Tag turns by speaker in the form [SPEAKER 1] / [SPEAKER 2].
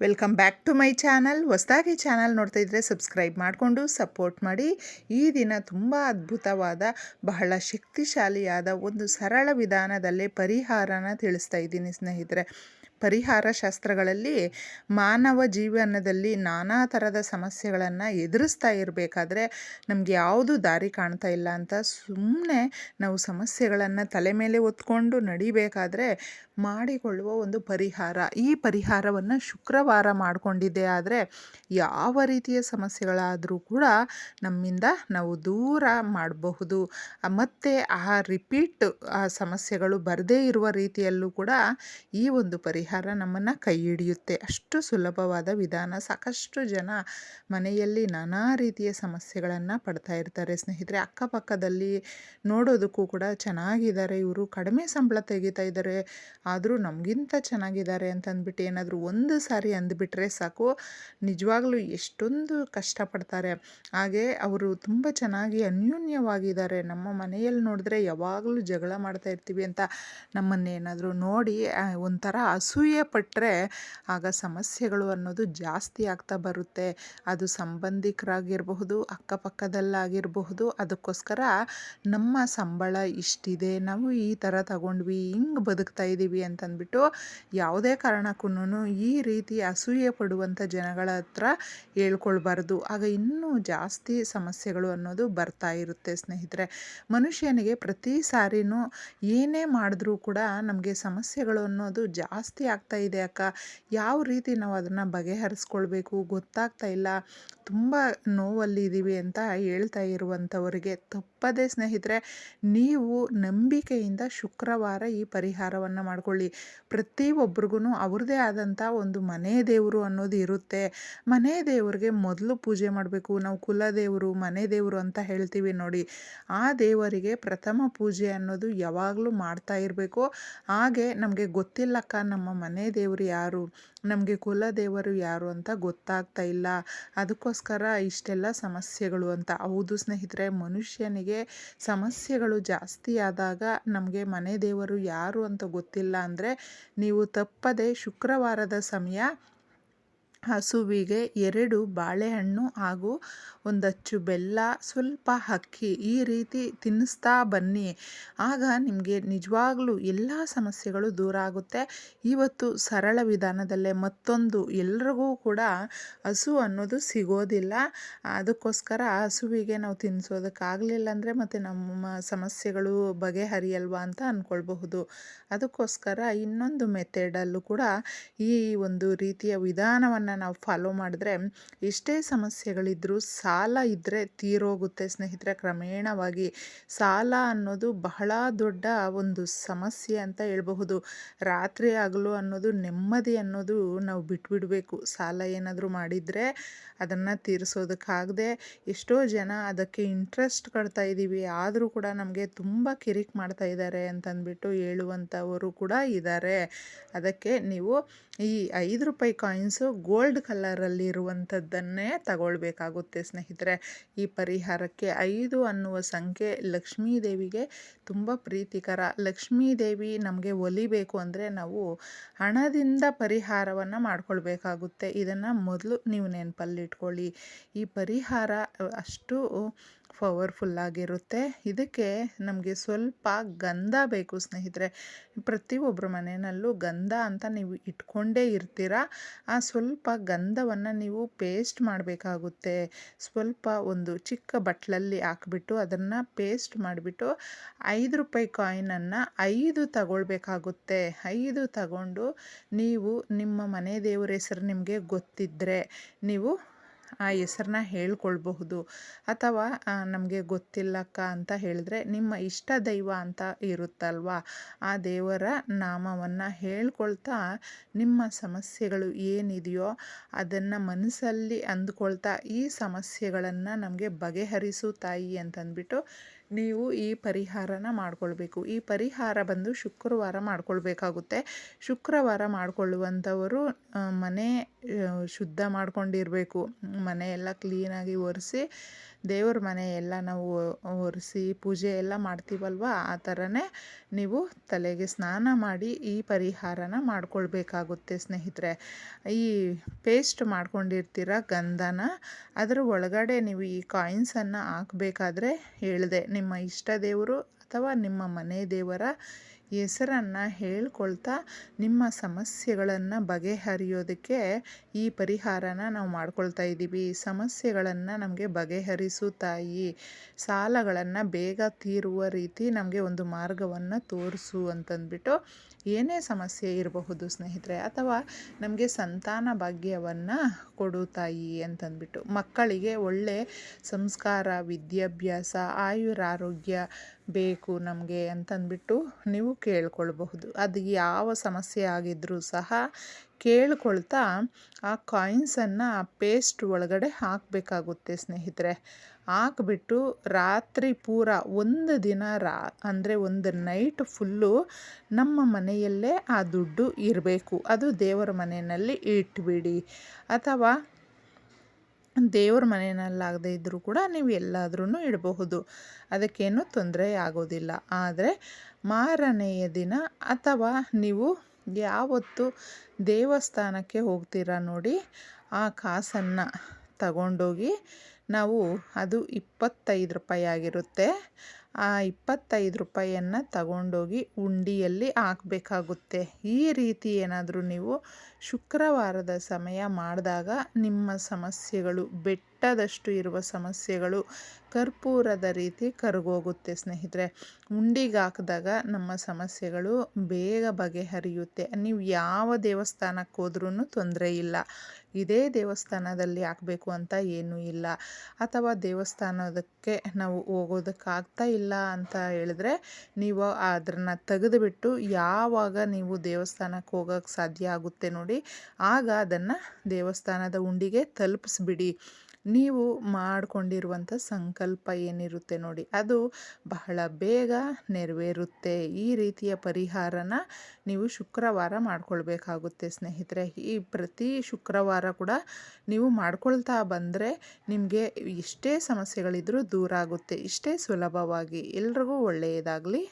[SPEAKER 1] Welcome back to my channel. ಹೊಸದಾಗಿ channel ನೋಡ್ತಾ ಇದ್ದರೆ ಸಬ್ಸ್ಕ್ರೈಬ್ ಮಾಡಿಕೊಂಡು ಸಪೋರ್ಟ್ ಮಾಡಿ. ಈ ದಿನ ತುಂಬ ಅದ್ಭುತವಾದ, ಬಹಳ ಶಕ್ತಿಶಾಲಿಯಾದ ಒಂದು ಸರಳ ವಿಧಾನದಲ್ಲೇ ಪರಿಹಾರನ ತಿಳಿಸ್ತಾ ಇದ್ದೀನಿ ಸ್ನೇಹಿತರೆ. ಪರಿಹಾರ ಶಾಸ್ತ್ರಗಳಲ್ಲಿ ಮಾನವ ಜೀವನದಲ್ಲಿ ನಾನಾ ಥರದ ಸಮಸ್ಯೆಗಳನ್ನು ಎದುರಿಸ್ತಾ ಇರಬೇಕಾದ್ರೆ ನಮಗೆ ಯಾವುದು ದಾರಿ ಕಾಣ್ತಾ ಇಲ್ಲ ಅಂತ ಸುಮ್ಮನೆ ನಾವು ಸಮಸ್ಯೆಗಳನ್ನು ತಲೆ ಮೇಲೆ ಹೊತ್ಕೊಂಡು ನಡಿಬೇಕಾದ್ರೆ ಮಾಡಿಕೊಳ್ಳುವ ಒಂದು ಪರಿಹಾರ. ಈ ಪರಿಹಾರವನ್ನು ಶುಕ್ರವಾರ ಮಾಡಿಕೊಂಡಿದ್ದೆ ಆದರೆ ಯಾವ ರೀತಿಯ ಸಮಸ್ಯೆಗಳಾದರೂ ಕೂಡ ನಮ್ಮಿಂದ ನಾವು ದೂರ ಮಾಡಬಹುದು. ಮತ್ತು ಆ ರಿಪೀಟ್ ಆ ಸಮಸ್ಯೆಗಳು ಬರದೇ ಇರುವ ರೀತಿಯಲ್ಲೂ ಕೂಡ ಈ ಒಂದು ಪರಿಹಾರ ನಮ್ಮನ್ನು ಕೈ ಹಿಡಿಯುತ್ತೆ. ಅಷ್ಟು ಸುಲಭವಾದ ವಿಧಾನ. ಸಾಕಷ್ಟು ಜನ ಮನೆಯಲ್ಲಿ ನಾನಾ ರೀತಿಯ ಸಮಸ್ಯೆಗಳನ್ನು ಪಡ್ತಾ ಇರ್ತಾರೆ ಸ್ನೇಹಿತರೆ. ಅಕ್ಕಪಕ್ಕದಲ್ಲಿ ನೋಡೋದಕ್ಕೂ ಕೂಡ ಚೆನ್ನಾಗಿದ್ದಾರೆ. ಇವರು ಕಡಿಮೆ ಸಂಬಳ ತೆಗಿತಾ ಇದ್ದಾರೆ. ಆದರೂ ನಮಗಿಂತ ಚೆನ್ನಾಗಿದ್ದಾರೆ ಅಂತಂದ್ಬಿಟ್ಟು ಏನಾದರೂ ಒಂದು ಸಾರಿ ಅಂದ್ಬಿಟ್ರೆ ಸಾಕು. ನಿಜವಾಗ್ಲೂ ಎಷ್ಟೊಂದು ಕಷ್ಟಪಡ್ತಾರೆ. ಹಾಗೆ ಅವರು ತುಂಬ ಚೆನ್ನಾಗಿ ಅನ್ಯೂನ್ಯವಾಗಿದ್ದಾರೆ. ನಮ್ಮ ಮನೆಯಲ್ಲಿ ನೋಡಿದ್ರೆ ಯಾವಾಗಲೂ ಜಗಳ ಮಾಡ್ತಾ ಇರ್ತೀವಿ ಅಂತ ನಮ್ಮನ್ನೇನಾದರೂ ನೋಡಿ ಒಂಥರ ಒಂಥರ ಅಸೂಯೆ ಪಟ್ಟರೆ ಆಗ ಸಮಸ್ಯೆಗಳು ಅನ್ನೋದು ಜಾಸ್ತಿ ಆಗ್ತಾ ಬರುತ್ತೆ. ಅದು ಸಂಬಂಧಿಕರಾಗಿರಬಹುದು, ಅಕ್ಕಪಕ್ಕದಲ್ಲಾಗಿರಬಹುದು, ಅದಕ್ಕೋಸ್ಕರ ನಮ್ಮ ಸಂಬಳ ಇಷ್ಟಿದೆ, ನಾವು ಈ ಥರ ತಗೊಂಡ್ವಿ, ಹಿಂಗೆ ಬದುಕ್ತಾ ಇದ್ದೀವಿ ಅಂತಂದ್ಬಿಟ್ಟು ಯಾವುದೇ ಕಾರಣಕ್ಕೂ ಈ ರೀತಿ ಅಸೂಯೆ ಪಡುವಂಥ ಜನಗಳ ಹತ್ರ ಹೇಳ್ಕೊಳ್ಬಾರ್ದು. ಆಗ ಇನ್ನೂ ಜಾಸ್ತಿ ಸಮಸ್ಯೆಗಳು ಅನ್ನೋದು ಬರ್ತಾ ಇರುತ್ತೆ ಸ್ನೇಹಿತರೆ. ಮನುಷ್ಯನಿಗೆ ಪ್ರತಿ ಸಾರಿನೂ ಏನೇ ಮಾಡಿದ್ರೂ ಕೂಡ ನಮಗೆ ಸಮಸ್ಯೆಗಳು ಅನ್ನೋದು ಜಾಸ್ತಿ ಆಗ್ತಾ ಇದೆ ಅಕ್ಕ. ಯಾವ ರೀತಿ ನಾವು ಅದನ್ನು ಬಗೆಹರಿಸ್ಕೊಳ್ಬೇಕು? ಗೊತ್ತಾಗ್ತಾ ಇಲ್ಲ. ತುಂಬ ನೋವಲ್ಲಿ ಇದ್ದೀವಿ ಅಂತ ಹೇಳ್ತಾ ಇರುವಂಥವರಿಗೆ. ತಪ್ಪದೇ ಸ್ನೇಹಿತರೆ, ನೀವು ನಂಬಿಕೆಯಿಂದ ಶುಕ್ರವಾರ ಈ ಪರಿಹಾರವನ್ನು ಮಾಡ್ಕೊಳ್ಳಿ. ಪ್ರತಿಯೊಬ್ಬರಿಗೂ ಅವ್ರದ್ದೇ ಆದಂಥ ಒಂದು ಮನೆ ದೇವರು ಅನ್ನೋದು ಇರುತ್ತೆ. ಮನೆ ದೇವರಿಗೆ ಮೊದಲು ಪೂಜೆ ಮಾಡಬೇಕು. ನಾವು ಕುಲದೇವರು, ಮನೆ ದೇವರು ಅಂತ ಹೇಳ್ತೀವಿ ನೋಡಿ. ಆ ದೇವರಿಗೆ ಪ್ರಥಮ ಪೂಜೆ ಅನ್ನೋದು ಯಾವಾಗಲೂ ಮಾಡ್ತಾ ಇರಬೇಕು. ಹಾಗೆ ನಮಗೆ ಗೊತ್ತಿಲ್ಲಕ್ಕ ನಮ್ಮ ಮನೆ ದೇವರು ಯಾರು? ನಮಗೆ ಕುಲ ದೇವರು ಯಾರು ಅಂತ ಗೊತ್ತಾಗ್ತಾ ಇಲ್ಲ. ಅದಕ್ಕೋಸ್ಕರ ಇಷ್ಟೆಲ್ಲ ಸಮಸ್ಯೆಗಳು ಅಂತ. ಹೌದು ಸ್ನೇಹಿತರೆ, ಮನುಷ್ಯನಿಗೆ ಸಮಸ್ಯೆಗಳು ಜಾಸ್ತಿ ಆದಾಗ ನಮಗೆ ಮನೆ ದೇವರು ಯಾರು ಅಂತ ಗೊತ್ತಿಲ್ಲ ಅಂದರೆ ನೀವು ತಪ್ಪದೆ ಶುಕ್ರವಾರದ ಸಮಯ ಹಸುವಿಗೆ ಎರಡು ಬಾಳೆಹಣ್ಣು ಹಾಗೂ ಒಂದಚ್ಚು ಬೆಲ್ಲ, ಸ್ವಲ್ಪ ಅಕ್ಕಿ ಈ ರೀತಿ ತಿನ್ನಿಸ್ತಾ ಬನ್ನಿ. ಆಗ ನಿಮಗೆ ನಿಜವಾಗ್ಲೂ ಎಲ್ಲ ಸಮಸ್ಯೆಗಳು ದೂರ ಆಗುತ್ತೆ. ಇವತ್ತು ಸರಳ ವಿಧಾನದಲ್ಲೇ ಮತ್ತೊಂದು ಎಲ್ರಿಗೂ ಕೂಡ ಹಸು ಅನ್ನೋದು ಸಿಗೋದಿಲ್ಲ. ಅದಕ್ಕೋಸ್ಕರ ಹಸುವಿಗೆ ನಾವು ತಿನ್ನಿಸೋದಕ್ಕಾಗಲಿಲ್ಲ ಅಂದರೆ ಮತ್ತು ನಮ್ಮ ಸಮಸ್ಯೆಗಳು ಬಗೆಹರಿಯಲ್ವಾ ಅಂತ ಅಂದ್ಕೊಳ್ಬಹುದು ಅದಕ್ಕೋಸ್ಕರ ಇನ್ನೊಂದು ಮೆಥಡಲ್ಲೂ ಕೂಡ ಈ ಒಂದು ರೀತಿಯ ವಿಧಾನವನ್ನು ನಾವು ಫಾಲೋ ಮಾಡಿದ್ರೆ ಎಷ್ಟೇ ಸಮಸ್ಯೆಗಳಿದ್ದರೂ ಸಾಲ ಇದ್ದರೆ ತೀರೋಗುತ್ತೆ. ಸ್ನೇಹಿತರೆ, ಕ್ರಮೇಣವಾಗಿ ಸಾಲ ಅನ್ನೋದು ಬಹಳ ದೊಡ್ಡ ಒಂದು ಸಮಸ್ಯೆ ಅಂತ ಹೇಳ್ಬಹುದು. ರಾತ್ರಿ ಆಗಲು ಅನ್ನೋದು ನೆಮ್ಮದಿ ಅನ್ನೋದು ನಾವು ಬಿಟ್ಬಿಡಬೇಕು. ಸಾಲ ಏನಾದರೂ ಮಾಡಿದರೆ ಅದನ್ನು ತೀರಿಸೋದಕ್ಕಾಗದೆ ಎಷ್ಟೋ ಜನ ಅದಕ್ಕೆ ಇಂಟ್ರೆಸ್ಟ್ ಕಟ್ತಾ ಇದ್ದೀವಿ ಆದರೂ ಕೂಡ ನಮಗೆ ತುಂಬ ಕಿರಿಕ್ ಮಾಡ್ತಾ ಇದ್ದಾರೆ ಅಂತಂದ್ಬಿಟ್ಟು ಹೇಳುವಂಥವರು ಕೂಡ ಇದ್ದಾರೆ. ಅದಕ್ಕೆ ನೀವು ಈ ಐದು ರೂಪಾಯಿ ಕಾಯಿನ್ಸು ಗೋಲ್ಡ್ ಕಲರಲ್ಲಿ ಇರುವಂಥದ್ದನ್ನೇ ತಗೊಳ್ಬೇಕಾಗುತ್ತೆ ಸ್ನೇಹಿತರೆ. ಈ ಪರಿಹಾರಕ್ಕೆ ಐದು ಅನ್ನುವ ಸಂಖ್ಯೆ ಲಕ್ಷ್ಮೀ ದೇವಿಗೆ ತುಂಬ ಪ್ರೀತಿಕರ. ಲಕ್ಷ್ಮೀ ದೇವಿ ನಮಗೆ ಒಲಿಬೇಕು ಅಂದರೆ ನಾವು ಹಣದಿಂದ ಪರಿಹಾರವನ್ನು ಮಾಡಿಕೊಳ್ಬೇಕಾಗುತ್ತೆ. ಇದನ್ನು ಮೊದಲು ನೀವು ನೆನಪಲ್ಲಿಟ್ಕೊಳ್ಳಿ. ಈ ಪರಿಹಾರ ಅಷ್ಟು ಪವರ್ಫುಲ್ಲಾಗಿರುತ್ತೆ ಇದಕ್ಕೆ ನಮಗೆ ಸ್ವಲ್ಪ ಗಂಧ ಬೇಕು ಸ್ನೇಹಿತರೆ. ಪ್ರತಿಯೊಬ್ಬರ ಮನೆಯಲ್ಲೂ ಗಂಧ ಅಂತ ನೀವು ಇಟ್ಕೊಂಡೇ ಇರ್ತೀರ? ಆ ಸ್ವಲ್ಪ ಗಂಧವನ್ನು ನೀವು ಪೇಸ್ಟ್ ಮಾಡಬೇಕಾಗುತ್ತೆ. ಸ್ವಲ್ಪ ಒಂದು ಚಿಕ್ಕ ಬಟ್ಲಲ್ಲಿ ಹಾಕ್ಬಿಟ್ಟು ಅದನ್ನು ಪೇಸ್ಟ್ ಮಾಡಿಬಿಟ್ಟು ಐದು ರೂಪಾಯಿ ಕಾಯಿನನ್ನು ಐದು ತಗೊಳ್ಬೇಕಾಗುತ್ತೆ. ಐದು ತಗೊಂಡು ನೀವು ನಿಮ್ಮ ಮನೆ ದೇವರ ಹೆಸರು ನಿಮಗೆ ಗೊತ್ತಿದ್ದರೆ ನೀವು ಆ ಹೆಸರನ್ನ ಹೇಳ್ಕೊಳ್ಬಹುದು. ಅಥವಾ ನಮಗೆ ಗೊತ್ತಿಲ್ಲಕ್ಕ ಅಂತ ಹೇಳಿದ್ರೆ ನಿಮ್ಮ ಇಷ್ಟ ದೈವ ಅಂತ ಇರುತ್ತಲ್ವಾ? ಆ ದೇವರ ನಾಮವನ್ನು ಹೇಳ್ಕೊಳ್ತಾ ನಿಮ್ಮ ಸಮಸ್ಯೆಗಳು ಏನಿದೆಯೋ ಅದನ್ನು ಮನಸ್ಸಲ್ಲಿ ಅಂದ್ಕೊಳ್ತಾ ಈ ಸಮಸ್ಯೆಗಳನ್ನು ನಮಗೆ ಬಗೆಹರಿಸು ತಾಯಿ ಅಂತಂದ್ಬಿಟ್ಟು ನೀವು ಈ ಪರಿಹಾರನ ಮಾಡಿಕೊಳ್ಬೇಕು. ಈ ಪರಿಹಾರ ಬಂದು ಶುಕ್ರವಾರ ಮಾಡಿಕೊಳ್ಬೇಕಾಗುತ್ತೆ. ಶುಕ್ರವಾರ ಮಾಡಿಕೊಳ್ಳುವಂಥವರು ಮನೆ ಶುದ್ಧ ಮಾಡ್ಕೊಂಡಿರಬೇಕು. ಮನೆ ಎಲ್ಲ ಕ್ಲೀನಾಗಿ ಒರೆಸಿ ದೇವ್ರ ಮನೆ ಎಲ್ಲ ನಾವು ಒರೆಸಿ ಪೂಜೆ ಎಲ್ಲ ಮಾಡ್ತೀವಲ್ವ? ಆ ಥರನೇ ನೀವು ತಲೆಗೆ ಸ್ನಾನ ಮಾಡಿ ಈ ಪರಿಹಾರನ ಮಾಡ್ಕೊಳ್ಬೇಕಾಗುತ್ತೆ ಸ್ನೇಹಿತರೆ. ಈ ಪೇಸ್ಟ್ ಮಾಡ್ಕೊಂಡಿರ್ತೀರ ಗಂಧನ? ಅದರ ಒಳಗಡೆ ನೀವು ಈ ಕಾಯಿನ್ಸನ್ನು ಹಾಕಬೇಕಾದ್ರೆ ಹೇಳಿದೆ, ನಿಮ್ಮ ಇಷ್ಟ ದೇವರು ಅಥವಾ ನಿಮ್ಮ ಮನೆ ದೇವರ ಹೆಸರನ್ನು ಹೇಳ್ಕೊಳ್ತಾ ನಿಮ್ಮ ಸಮಸ್ಯೆಗಳನ್ನು ಬಗೆಹರಿಯೋದಕ್ಕೆ ಈ ಪರಿಹಾರನ ನಾವು ಮಾಡ್ಕೊಳ್ತಾ ಇದ್ದೀವಿ. ಸಮಸ್ಯೆಗಳನ್ನು ನಮಗೆ ಬಗೆಹರಿಸು ತಾಯಿ. ಸಾಲಗಳನ್ನು ಬೇಗ ತೀರುವ ರೀತಿ ನಮಗೆ ಒಂದು ಮಾರ್ಗವನ್ನು ತೋರಿಸು ಅಂತಂದ್ಬಿಟ್ಟು ಏನೇ ಸಮಸ್ಯೆ ಇರಬಹುದು, ಸ್ನೇಹಿತರೆ, ಅಥವಾ ನಮಗೆ ಸಂತಾನ ಭಾಗ್ಯವನ್ನು ಕೊಡು ತಾಯಿ ಅಂತಂದ್ಬಿಟ್ಟು ಮಕ್ಕಳಿಗೆ ಒಳ್ಳೆ ಸಂಸ್ಕಾರ, ವಿದ್ಯಾಭ್ಯಾಸ, ಆಯುರಾರೋಗ್ಯ ಬೇಕು ನಮಗೆ ಅಂತಂದ್ಬಿಟ್ಟು ನೀವು ಕೇಳ್ಕೊಳ್ಬಹುದು. ಅದು ಯಾವ ಸಮಸ್ಯೆ ಆಗಿದ್ದರೂ ಸಹ ಕೇಳ್ಕೊಳ್ತಾ ಆ ಕಾಯಿನ್ಸನ್ನು ಪೇಸ್ಟ್ ಒಳಗಡೆ ಹಾಕಬೇಕಾಗುತ್ತೆ ಸ್ನೇಹಿತರೆ. ಹಾಕ್ಬಿಟ್ಟು ರಾತ್ರಿ ಪೂರ ಒಂದು ದಿನ ರಾ, ಅಂದರೆ ಒಂದು ನೈಟ್ ಫುಲ್ಲು ನಮ್ಮ ಮನೆಯಲ್ಲೇ ಆ ದುಡ್ಡು ಇರಬೇಕು. ಅದು ದೇವರ ಮನೆಯಲ್ಲಿ ಇಟ್ಬಿಡಿ. ಅಥವಾ ದೇವ್ರ ಮನೆಯಲ್ಲಾಗದೇ ಇದ್ದರೂ ಕೂಡ ನೀವು ಎಲ್ಲಾದ್ರೂ ಇಡಬಹುದು. ಅದಕ್ಕೇನು ತೊಂದರೆ ಆಗೋದಿಲ್ಲ. ಆದರೆ ಮಾರನೆಯ ದಿನ ಅಥವಾ ನೀವು ಯಾವತ್ತು ದೇವಸ್ಥಾನಕ್ಕೆ ಹೋಗ್ತೀರಾ ನೋಡಿ, ಆ ಕಾಸನ್ನು ತಗೊಂಡೋಗಿ ನಾವು ಅದು ಇಪ್ಪತ್ತೈದು ರೂಪಾಯಿ ಆಗಿರುತ್ತೆ. ಆ ಇಪ್ಪತ್ತೈದು ರೂಪಾಯಿಯನ್ನು ತಗೊಂಡೋಗಿ ಉಂಡಿಯಲ್ಲಿ ಹಾಕಬೇಕಾಗುತ್ತೆ. ಈ ರೀತಿ ಏನಾದರೂ ನೀವು ಶುಕ್ರವಾರದ ಸಮಯ ಮಾಡಿದಾಗ ನಿಮ್ಮ ಸಮಸ್ಯೆಗಳು ಬೆಟ್ಟದಷ್ಟು ಇರುವ ಸಮಸ್ಯೆಗಳು ಕರ್ಪೂರದ ರೀತಿ ಕರಗೋಗುತ್ತೆ ಸ್ನೇಹಿತರೆ. ಉಂಡಿಗೆ ಹಾಕಿದಾಗ ನಮ್ಮ ಸಮಸ್ಯೆಗಳು ಬೇಗ ಬಗೆಹರಿಯುತ್ತೆ. ನೀವು ಯಾವ ದೇವಸ್ಥಾನಕ್ಕೆ ಹೋದ್ರೂ ತೊಂದರೆ ಇಲ್ಲ. ಇದೇ ದೇವಸ್ಥಾನದಲ್ಲಿ ಹಾಕಬೇಕು ಅಂತ ಏನೂ ಇಲ್ಲ. ಅಥವಾ ದೇವಸ್ಥಾನದಕ್ಕೆ ನಾವು ಹೋಗೋದಕ್ಕಾಗ್ತಾ ಇಲ್ಲ ಅಂತ ಹೇಳಿದ್ರೆ ನೀವು ಅದನ್ನು ತೆಗೆದುಬಿಟ್ಟು ಯಾವಾಗ ನೀವು ದೇವಸ್ಥಾನಕ್ಕೆ ಹೋಗೋಕ್ಕೆ ಸಾಧ್ಯ ಆಗುತ್ತೆ ನೋಡಿ, ಆಗ ಅದನ್ನು ದೇವಸ್ಥಾನದ ಉಂಡಿಗೆ ತಲುಪಿಸ್ಬಿಡಿ. ನೀವು ಮಾಡಿಕೊಂಡಿರುವಂಥ ಸಂಕಲ್ಪ ಏನಿರುತ್ತೆ ನೋಡಿ, ಅದು ಬಹಳ ಬೇಗ ನೆರವೇರುತ್ತೆ. ಈ ರೀತಿಯ ಪರಿಹಾರನ ನೀವು ಶುಕ್ರವಾರ ಮಾಡ್ಕೊಳ್ಬೇಕಾಗುತ್ತೆ ಸ್ನೇಹಿತರೆ. ಈ ಪ್ರತಿ ಶುಕ್ರವಾರ ಕೂಡ ನೀವು ಮಾಡ್ಕೊಳ್ತಾ ಬಂದರೆ ನಿಮಗೆ ಎಷ್ಟೇ ಸಮಸ್ಯೆಗಳಿದ್ರೂ ದೂರ ಆಗುತ್ತೆ. ಇಷ್ಟೇ ಸುಲಭವಾಗಿ. ಎಲ್ರಿಗೂ ಒಳ್ಳೆಯದಾಗಲಿ.